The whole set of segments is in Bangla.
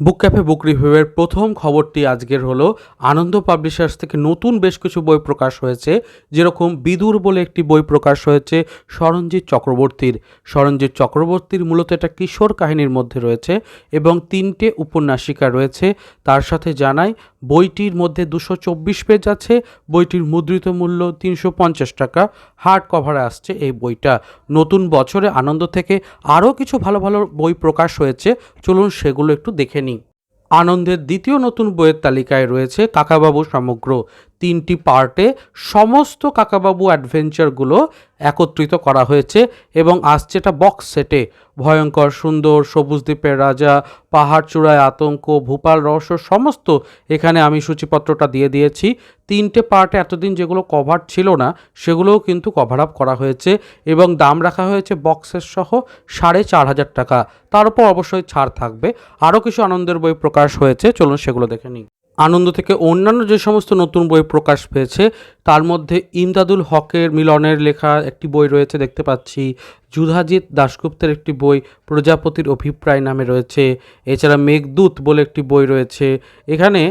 বুক ক্যাফে, বুক রিভিউয়ের প্রথম খবরটি আজকের হলো, আনন্দ পাবলিশার্স থেকে নতুন বেশ কিছু বই প্রকাশ হয়েছে, যেরকম বিদুর বলে একটি বই প্রকাশ হয়েছে সরঞ্জিৎ চক্রবর্তীর। সরঞ্জিৎ চক্রবর্তীর মূলত এটা কিশোর কাহিনীর মধ্যে রয়েছে এবং তিনটে উপন্যাসিকা রয়েছে, তার সাথে জানাই বইটির মধ্যে দুশো চব্বিশ পেজ আছে, বইটির মুদ্রিত মূল্য তিনশো পঞ্চাশ টাকা, হার্ড কভারে আসছে এই বইটা। নতুন বছরে আনন্দ থেকে আরও কিছু ভালো ভালো বই প্রকাশ হয়েছে, চলুন সেগুলো একটু দেখে নিই। আনন্দের দ্বিতীয় নতুন বইয়ের তালিকায় রয়েছে কাকাবাবু সমগ্র। তিনটি পার্টে সমস্ত কাকাবাবু অ্যাডভেঞ্চারগুলো একত্রিত করা হয়েছে এবং আসছে এটা বক্স সেটে। ভয়ঙ্কর, সুন্দর, সবুজ দ্বীপের রাজা, পাহাড় চূড়ায় আতঙ্ক, ভূপাল রহস্য, সমস্ত এখানে আমি সূচিপত্রটা দিয়ে দিয়েছি। তিনটে পার্টে এতদিন যেগুলো কভার ছিল না, সেগুলোও কিন্তু কভার আপ করা হয়েছে এবং দাম রাখা হয়েছে বক্সের সহ সাড়ে চার হাজার টাকা। তার উপর অবশ্যই ছাড় থাকবে। আরও কিছু আনন্দের বই প্রকাশ হয়েছে, চলুন সেগুলো দেখে নিই। আনন্দ থেকে অন্যান্য যে সমস্ত নতুন বই প্রকাশ পেয়েছে, তার মধ্যে ইমদাদুল হকের মিলনের লেখা একটি বই রয়েছে, দেখতে পাচ্ছি। যুধাজিৎ দাশগুপ্তের একটি বই, প্রজাপতির অভিপ্রায় নামে রয়েছে। এছাড়া মেঘদূত বলে একটি বই রয়েছে। এখানে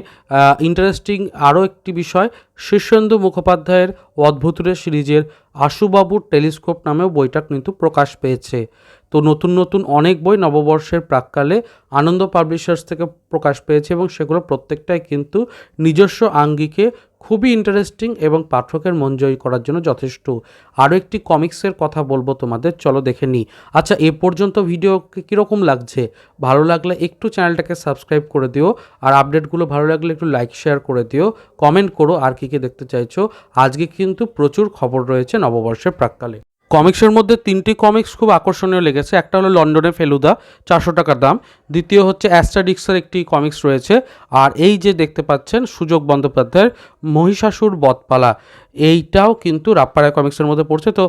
ইন্টারেস্টিং আরও একটি বিষয়, শীর্ষেন্দু মুখোপাধ্যায়ের অদ্ভুতুরে সিরিজের আশুবাবুর টেলিস্কোপ নামেও বইটা কিন্তু প্রকাশ পেয়েছে। তো নতুন নতুন অনেক বই নববর্ষের প্রাককালে আনন্দ পাবলিশার্স থেকে প্রকাশ পেয়েছে এবং সেগুলো প্রত্যেকটাই কিন্তু নিজস্ব আঙ্গিকে খুবই ইন্টারেস্টিং এবং পাঠকের মন জয় করার জন্য যথেষ্ট। আরও একটি কমিক্সের কথা বলব তোমাদের, চলো দেখে নিই। আচ্ছা এ পর্যন্ত ভিডিও কীরকম লাগছে? ভালো লাগলে একটু চ্যানেলটাকে সাবস্ক্রাইব করে দিও, আর আপডেটগুলো ভালো লাগলে একটু লাইক শেয়ার করে দিও কমেন্ট করো আর কী কী দেখতে চাইছো। আজকে কিন্তু প্রচুর খবর রয়েছে নববর্ষের প্রাককালে। কমিক্সের মধ্যে তিনটি কমিক্স খুব আকর্ষণীয় লেগেছে। একটা হলো লন্ডনে ফেলুদা চারশো টাকার দাম। দ্বিতীয় হচ্ছে অ্যাস্টাডিক্সের একটি কমিক্স রয়েছে। আর এই যে দেখতে পাচ্ছেন, সুযোগ বন্দ্যোপাধ্যায়ের মহিষাসুর বধপালা এইটাও কিন্তু রাপ্পারায় কমিক্সের মধ্যে পড়ছে। তো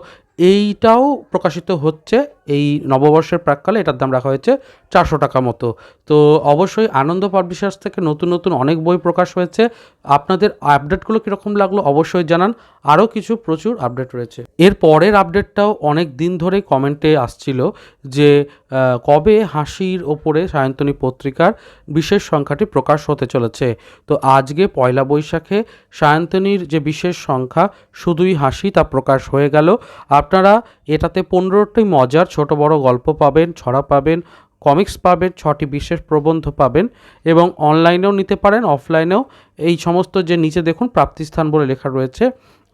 এইটাও প্রকাশিত হচ্ছে এই নববর্ষের প্রাককালে। এটার দাম রাখা হয়েছে চারশো টাকা মতো। তো অবশ্যই আনন্দ পাবলিশার্স থেকে নতুন নতুন অনেক বই প্রকাশ হয়েছে। আপনাদের আপডেটগুলো কীরকম লাগল অবশ্যই জানান। আরও কিছু প্রচুর আপডেট রয়েছে। এর পরের আপডেটটাও অনেক দিন ধরেই কমেন্টে আসছিল যে কবে হাসির ওপরে সায়ন্তনী পত্রিকার বিশেষ সংখ্যাটি প্রকাশ হতে চলেছে। তো আজকে পয়লা বৈশাখে সায়ন্তনীর যে বিশেষ সংখ্যা শুধুই হাসি তা প্রকাশ হয়ে গেল। আপনারা এটাতে পনেরোটি মজার ছোট বড় গল্প পাবেন, ছড়া পাবেন, কমিক্স পাবেন, ছটি বিশেষ প্রবন্ধ পাবেন এবং অনলাইনেও নিতে পারেন, অফলাইনেও। এই সমস্ত যে নিচে দেখুন প্রাপ্তিস্থান বলে লেখা রয়েছে,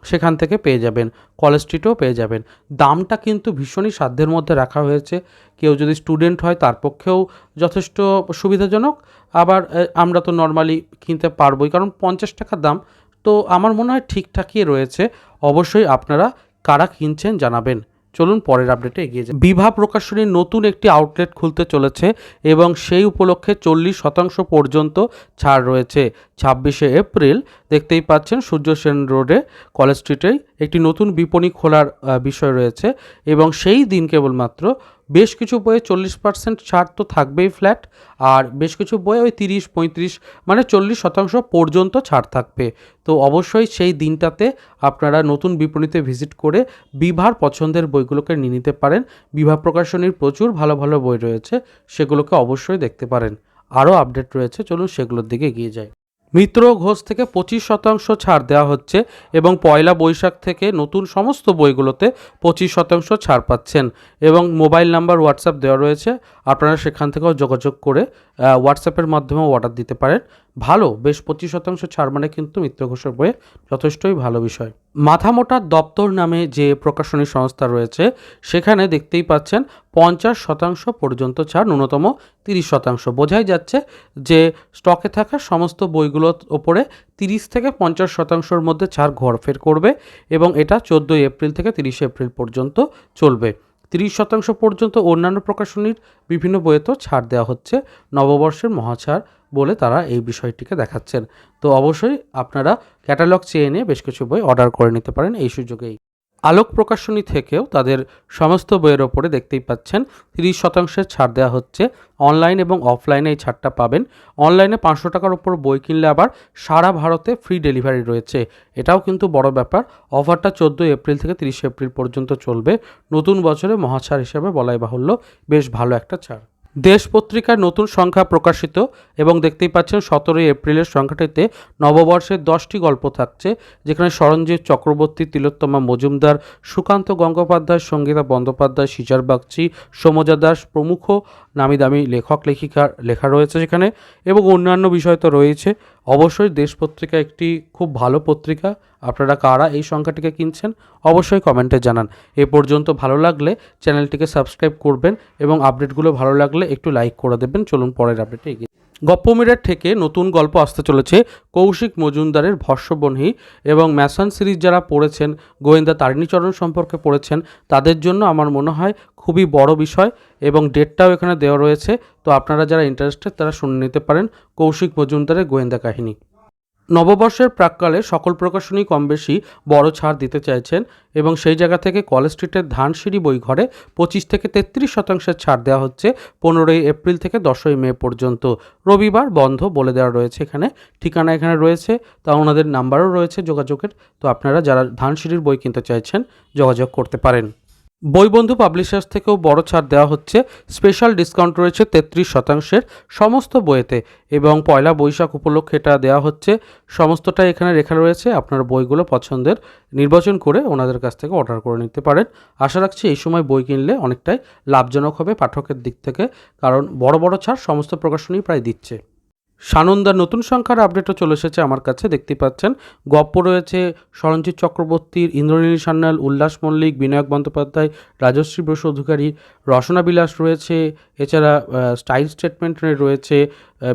সেখান থেকে পেয়ে যাবেন, কলেজ স্ট্রিটেও পেয়ে যাবেন। দামটা কিন্তু ভীষণই সাধ্যের মধ্যে রাখা হয়েছে। কেউ যদি স্টুডেন্ট হয় তার পক্ষেও যথেষ্ট সুবিধাজনক। আবার আমরা তো নর্মালি কিনতে পারবোই, কারণ পঞ্চাশ টাকা দাম তো আমার মনে হয় ঠিকঠাকই রয়েছে। অবশ্যই আপনারা কারা কিনছেন জানাবেন। চলুন পরের আপডেটে এগিয়ে যাই। বিভা প্রকাশনীর নতুন একটি আউটলেট খুলতে চলেছে এবং সেই উপলক্ষে চল্লিশ শতাংশ পর্যন্ত ছাড় রয়েছে। ছাব্বিশে এপ্রিল দেখতেই পাচ্ছেন সূর্য সেন রোডে, কলেজ স্ট্রিটেই একটি নতুন বিপণী খোলার বিষয় রয়েছে এবং সেই দিন কেবলমাত্র বেশ কিছু বইয়ে চল্লিশ পার্সেন্ট ছাড় তো থাকবেই ফ্ল্যাট, আর বেশ কিছু বইয়ে ওই তিরিশ পঁয়ত্রিশ মানে চল্লিশ শতাংশ পর্যন্ত ছাড় থাকবে। তো অবশ্যই সেই দিনটাতে আপনারা নতুন বিপণীতে ভিজিট করে বিভার পছন্দের বইগুলোকে নিয়ে নিতে পারেন। বিভা প্রকাশনীর প্রচুর ভালো ভালো বই রয়েছে, সেগুলোকে অবশ্যই দেখতে পারেন। আরও আপডেট রয়েছে, চলুন সেগুলোর দিকে এগিয়ে যায় মিত্র ঘোষ থেকে পঁচিশ শতাংশ ছাড় দেওয়া হচ্ছে এবং পয়লা বৈশাখ থেকে নতুন সমস্ত বইগুলোতে পঁচিশ শতাংশ ছাড় পাচ্ছেন এবং মোবাইল নাম্বার হোয়াটসঅ্যাপ দেওয়া রয়েছে। আপনারা সেখান থেকেও যোগাযোগ করে হোয়াটসঅ্যাপের মাধ্যমেও অর্ডার দিতে পারেন। ভালো, বেশ পঁচিশ শতাংশ ছাড় মানে কিন্তু মিত্র ঘোষের বইয়ে যথেষ্টই ভালো বিষয়। মাথামোটার দপ্তর নামে যে প্রকাশনী সংস্থা রয়েছে, সেখানে দেখতেই পাচ্ছেন পঞ্চাশ শতাংশ পর্যন্ত ছাড়, ন্যূনতম তিরিশ শতাংশ। বোঝাই যাচ্ছে যে স্টকে থাকা সমস্ত বইগুলোর ওপরে তিরিশ থেকে পঞ্চাশ শতাংশের মধ্যে ছাড় ঘরফের করবে এবং এটা চোদ্দোই এপ্রিল থেকে তিরিশে এপ্রিল পর্যন্ত চলবে। তিরিশ শতাংশ পর্যন্ত অন্যান্য প্রকাশনীর বিভিন্ন বইয়েতেও ছাড় দেওয়া হচ্ছে। নববর্ষের মহাছাড় বলে তারা এই বিষয়টিকে দেখাচ্ছেন। তো অবশ্যই আপনারা ক্যাটালগ চেয়ে নিয়ে বেশ কিছু বই অর্ডার করে নিতে পারেন এই সুযোগেই। আলোক প্রকাশনী থেকেও তাদের সমস্ত বইয়ের ওপরে দেখতেই পাচ্ছেন, তিরিশ শতাংশের ছাড় দেওয়া হচ্ছে। অনলাইন এবং অফলাইনে এই ছাড়টা পাবেন। অনলাইনে পাঁচশো টাকার ওপর বই কিনলে আবার সারা ভারতে ফ্রি ডেলিভারি রয়েছে। এটাও কিন্তু বড় ব্যাপার। অফারটা চোদ্দোই এপ্রিল থেকে তিরিশে এপ্রিল পর্যন্ত চলবে। নতুন বছরে মহাছাড় হিসেবে বলাই বাহুল্য। বেশ ভালো একটা ছাড়। দেশ পত্রিকার নতুন সংখ্যা প্রকাশিত এবং দেখতেই পাচ্ছেন সতেরোই এপ্রিলের সংখ্যাটিতে নববর্ষের দশটি গল্প থাকছে, যেখানে সরঞ্জিৎ চক্রবর্তী, তিলোত্তমা মজুমদার, সুকান্ত গঙ্গোপাধ্যায়, সঙ্গীতা বন্দ্যোপাধ্যায়, সিজার বাগচি, সমজা দাস প্রমুখ নামি দামি লেখক লেখিকার লেখা রয়েছে সেখানে এবং অন্যান্য বিষয় তো রয়েছে। অবশ্যই দেশ পত্রিকা একটি খুব ভালো পত্রিকা। আপনারা কারা এই সংখ্যাটিকে কিনছেন অবশ্যই কমেন্টে জানান। এ পর্যন্ত ভালো লাগলে চ্যানেলটিকে সাবস্ক্রাইব করবেন এবং আপডেটগুলো ভালো লাগলে একটু লাইক করে দেবেন। চলুন পরের আপডেটে এগিয়ে গপ্পমিরের থেকে নতুন গল্প আসতে চলেছে কৌশিক মজুমদারের ভস্যবনহী এবং ম্যাসান সিরিজ যারা পড়েছেন, গোয়েন্দা তারিণীচরণ সম্পর্কে পড়েছেন, তাদের জন্য আমার মনে হয় খুবই বড় বিষয় এবং ডেটটাও এখানে দেওয়া রয়েছে। তো আপনারা যারা ইন্টারেস্টেড তারা শুনে নিতে পারেন কৌশিক মজুমদারের গোয়েন্দা কাহিনী। নববর্ষের প্রাককালে সকল প্রকাশনী কম বেশি বড় ছাড় দিতে চাইছেন এবং সেই জায়গা থেকে কলেজ স্ট্রিটের ধানসিঁড়ি বই ঘরে পঁচিশ থেকে তেত্রিশ শতাংশের ছাড় দেওয়া হচ্ছে পনেরোই এপ্রিল থেকে দশই মে পর্যন্ত। রবিবার বন্ধ বলে দেওয়া রয়েছে এখানে। ঠিকানা এখানে রয়েছে, তা ওনাদের নাম্বারও রয়েছে যোগাযোগের। তো আপনারা যারা ধানসিঁড়ির বই কিনতে চাইছেন, যোগাযোগ করতে পারেন। বইবন্ধু পাবলিশার্স থেকেও বড় ছাড় দেওয়া হচ্ছে। স্পেশাল ডিসকাউন্ট রয়েছে তেত্রিশ শতাংশের সমস্ত বইয়েতে এবং পয়লা বৈশাখ উপলক্ষে এটা দেওয়া হচ্ছে। সমস্তটাই এখানে লেখা রয়েছে, আপনার বইগুলো পছন্দের নির্বাচন করে ওনাদের কাছ থেকে অর্ডার করে নিতে পারেন। আশা রাখছি এই সময় বই কিনলে অনেকটাই লাভজনক হবে পাঠকের দিক থেকে, কারণ বড় বড় ছাড় সমস্ত প্রকাশনী প্রায় দিচ্ছে। সানন্দার নতুন সংখ্যার আপডেটও চলে এসেছে আমার কাছে দেখতে পাচ্ছেন। গপ্প রয়েছে সরঞ্জিৎ চক্রবর্তীর, ইন্দ্রনীল সান্যাল, উল্লাস মল্লিক, বিনায়ক বন্দ্যোপাধ্যায়, রাজশ্রী বসু অধিকারী, রসনা বিলাস রয়েছে, এছাড়া স্টাইল স্টেটমেন্ট রয়েছে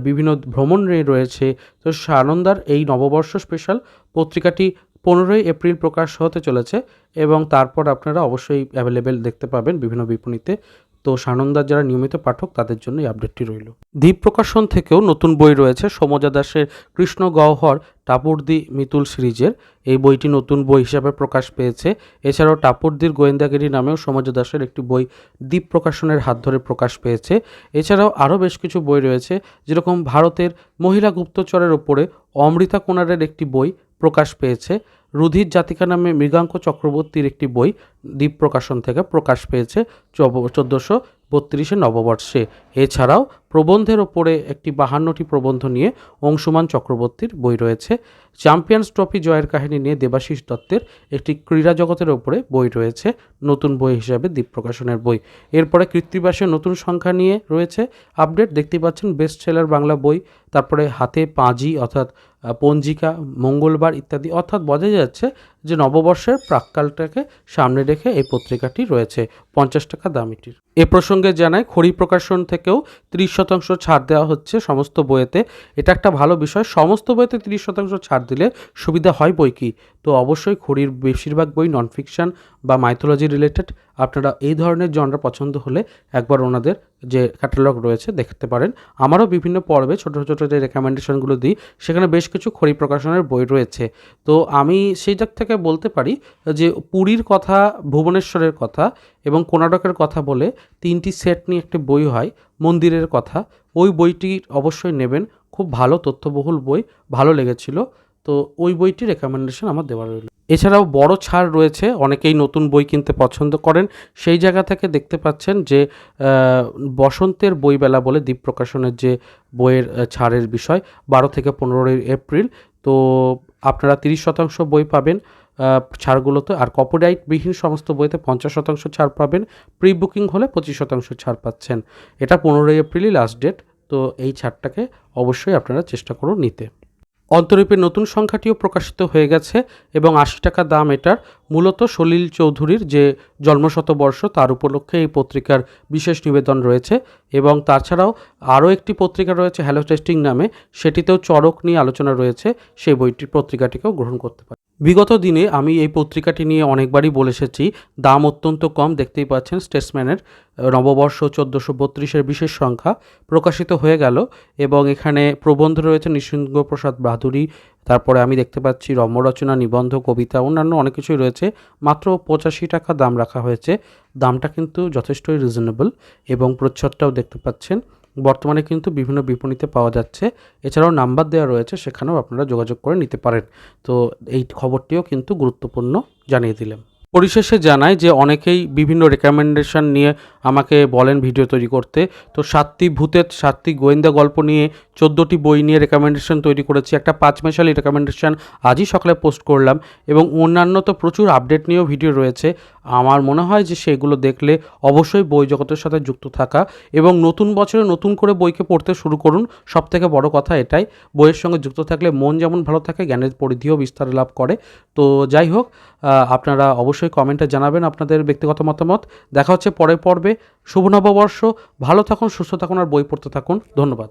বিভিন্ন ভ্রমণ রয়েছে। তো সানন্দার এই নববর্ষ স্পেশাল পত্রিকাটি পনেরোই এপ্রিল প্রকাশ হতে চলেছে এবং তারপর আপনারা অবশ্যই অ্যাভেলেবেল দেখতে পাবেন বিভিন্ন বিপণীতে। তো সানন্দার যারা নিয়মিত পাঠক, তাদের জন্য এই আপডেটটি রইল। দ্বীপ প্রকাশন থেকেও নতুন বই রয়েছে সমজা দাসের কৃষ্ণ গহ্বর, টাপুরদি মিতুল সিরিজের। এই বইটি নতুন বই হিসাবে প্রকাশ পেয়েছে। এছাড়াও টাপুরদির গোয়েন্দাগিরি নামেও সমজা দাসের একটি বই দ্বীপ প্রকাশনের হাত ধরে প্রকাশ পেয়েছে। এছাড়াও আরও বেশ কিছু বই রয়েছে, যেরকম ভারতের মহিলা গুপ্তচরের ওপরে অমৃতা কোনারের একটি বই প্রকাশ পেয়েছে। রুধির জাতিকা নামে মৃগাঙ্ক চক্রবর্তীর একটি বই দ্বীপ প্রকাশন থেকে প্রকাশ পেয়েছে চোদ্দোশো বত্রিশে নববর্ষে। এছাড়াও প্রবন্ধের ওপরে একটি বাহান্নটি প্রবন্ধ নিয়ে অংশুমান চক্রবর্তীর বই রয়েছে। চ্যাম্পিয়ন্স ট্রফি জয়ের কাহিনী নিয়ে দেবাশিস দত্তের একটি ক্রীড়া জগতের ওপরে বই রয়েছে, নতুন বই হিসাবে দ্বীপ প্রকাশনের বই। এরপরে কৃত্তিবাসের নতুন সংখ্যা নিয়ে রয়েছে, আপডেট দেখতে পাচ্ছেন বেস্ট সেলার বাংলা বই, তারপরে হাতে পাঁজি অর্থাৎ পঞ্জিকা মঙ্গলবার ইত্যাদি। অর্থাৎ বোঝা যাচ্ছে যে নববর্ষের প্রাককালটাকে সামনে রেখে এই পত্রিকাটি রয়েছে, পঞ্চাশ টাকা দামিটির এ প্রসঙ্গে জানাই খড়ি প্রকাশন থেকেও ত্রিশ শতাংশ ছাড় দেওয়া হচ্ছে সমস্ত বইয়েতে। এটা একটা ভালো বিষয়, সমস্ত বইতে ত্রিশ শতাংশ ছাড় দিলে সুবিধা হয় বই কি? তো অবশ্যই খড়ির বেশিরভাগ বই নন ফিকশান বা মাইথোলজি রিলেটেড আপনারা এই ধরনের জনরা পছন্দ হলে একবার ওনাদের যে ক্যাটালগ রয়েছে দেখতে পারেন। আমারও বিভিন্ন পর্বে ছোটো ছোটো যে রেকমেন্ডেশনগুলো দিই, সেখানে বেশ কিছু খড়ি প্রকাশনের বই রয়েছে। তো আমি সেই দিক থেকে বলতে পারি, যে পুরীর কথা, ভুবনেশ্বরের কথা এবং কোনারকের কথা বলে তিনটি সেট নিয়ে একটি বই হয়, মন্দিরের কথা। ওই বইটি অবশ্যই নেবেন। খুব ভালো তথ্যবহুল বই, ভালো লেগেছিল। তো ওই বইটি রেকমেন্ডেশন আমার দেওয়া রইল। এছাড়াও বড় ছাড় রয়েছে, অনেকেই নতুন বই কিনতে পছন্দ করেন। সেই জায়গা থেকে দেখতে পাচ্ছেন যে বসন্তের বইবেলা বলে দ্বীপ প্রকাশনের যে বইয়ের ছাড়ের বিষয়, বারো থেকে পনেরোই এপ্রিল। তো আপনারা তিরিশ শতাংশ বই পাবেন। ছাড়গুলোতে, আর কপিরাইটবিহীন সমস্ত বইতে পঞ্চাশ শতাংশ ছাড় পাবেন প্রি বুকিং হলে পঁচিশ শতাংশ ছাড় পাচ্ছেন। এটা পনেরোই এপ্রিলই লাস্ট ডেট তো এই ছাড়টাকে অবশ্যই আপনারা চেষ্টা করুন নিতে। অন্তরীপের নতুন সংখ্যাটিও প্রকাশিত হয়ে গেছে, এবং আশি টাকা দাম এটার। মূলত সলিল চৌধুরীর যে জন্মশতবর্ষ, তার উপলক্ষে এই পত্রিকার বিশেষ নিবেদন রয়েছে, এবং তাছাড়াও আরও একটি পত্রিকা রয়েছে হ্যালো টেস্টিং নামে, সেটিতেও চড়ক নিয়ে আলোচনা রয়েছে, সেই বইটির পত্রিকাটিকেও গ্রহণ করতে পারে বিগত দিনে আমি এই পত্রিকাটি নিয়ে অনেকবারই বলে এসেছি। দাম অত্যন্ত কম, দেখতেই পাচ্ছেন, স্টেটসম্যানের নববর্ষ চোদ্দোশো বত্রিশের বিশেষ সংখ্যা প্রকাশিত হয়ে গেল এবং এখানে প্রবন্ধ রয়েছে নৃসিংহপ্রসাদ বাহাদুরী তারপরে আমি দেখতে পাচ্ছি রম্যরচনা, নিবন্ধ, কবিতা, অন্যান্য অনেক কিছুই রয়েছে। মাত্র পঁচাশি টাকা দাম রাখা হয়েছে। দামটা কিন্তু যথেষ্টই রিজনেবল এবং প্রচ্ছদটাও দেখতে পাচ্ছেন। বর্তমানে কিন্তু বিভিন্ন বিপণীতে পাওয়া যাচ্ছে। এছাড়াও নাম্বার দেওয়া রয়েছে, সেখানেও আপনারা যোগাযোগ করে নিতে পারেন। তো এই খবরটিও কিন্তু গুরুত্বপূর্ণ জানিয়ে দিলাম। পরিশেষে জানাই যে অনেকেই বিভিন্ন রেকমেন্ডেশন নিয়ে আমাকে বলেন ভিডিও তৈরি করতে। তো সাতটি ভূতের, সাতটি গোয়েন্দা গল্প নিয়ে চোদ্দোটি বই নিয়ে রেকমেন্ডেশন তৈরি করেছি। একটা পাঁচমেশালি রেকমেন্ডেশন আজই সকালে পোস্ট করলাম এবং অন্যান্য তো প্রচুর আপডেট নিয়েও ভিডিও রয়েছে। আমার মনে হয় যে সেগুলো দেখলে অবশ্যই বই জগতের সাথে যুক্ত থাকা এবং নতুন বছরে নতুন করে বইকে পড়তে শুরু করুন। সব থেকে বড় কথা এটাই, বইয়ের সঙ্গে যুক্ত থাকলে মন যেমন ভালো থাকে, জ্ঞানের পরিধিও বিস্তার লাভ করে। তো যাই হোক আপনারা অবশ্যই কমেন্টে জানাবেন আপনাদের ব্যক্তিগত মতামত। দেখা হচ্ছে পরের পর্বে। শুভ নববর্ষ। ভালো থাকুন, সুস্থ থাকুন আর বই পড়তে থাকুন। ধন্যবাদ।